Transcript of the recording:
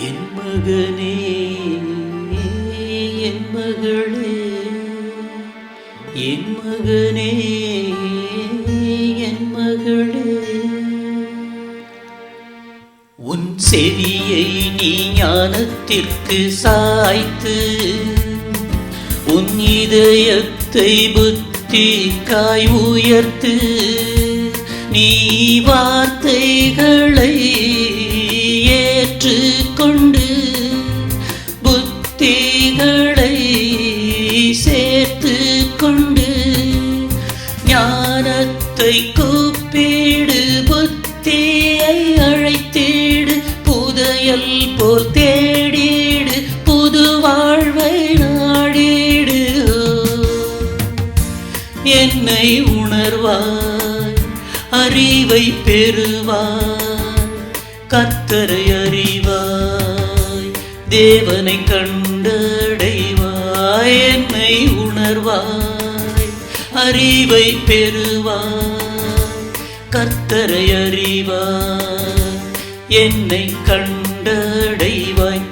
என் மகனே என் மகளே என் மகனே என் மகளே. உன் செவியை நீ ஞானத்திற்கு சாய்த்து உன் இதயத்தை புத்தி காய் உயர்த்து நீ கை கூப்பீடு புத்தியை அழைத்தீடு புதையல் போல் தேடீடு புது வாழ்வை நாடீடு. என்னை உணர்வாய் அறிவை பெறுவாய் கத்தரை அறிவாய் தேவனை கண்டடைவாய். என்னை உணர்வாய் அறிவை பெறுவாய் கர்த்தரை அறிவாய் என்னை கண்டடைவாய்.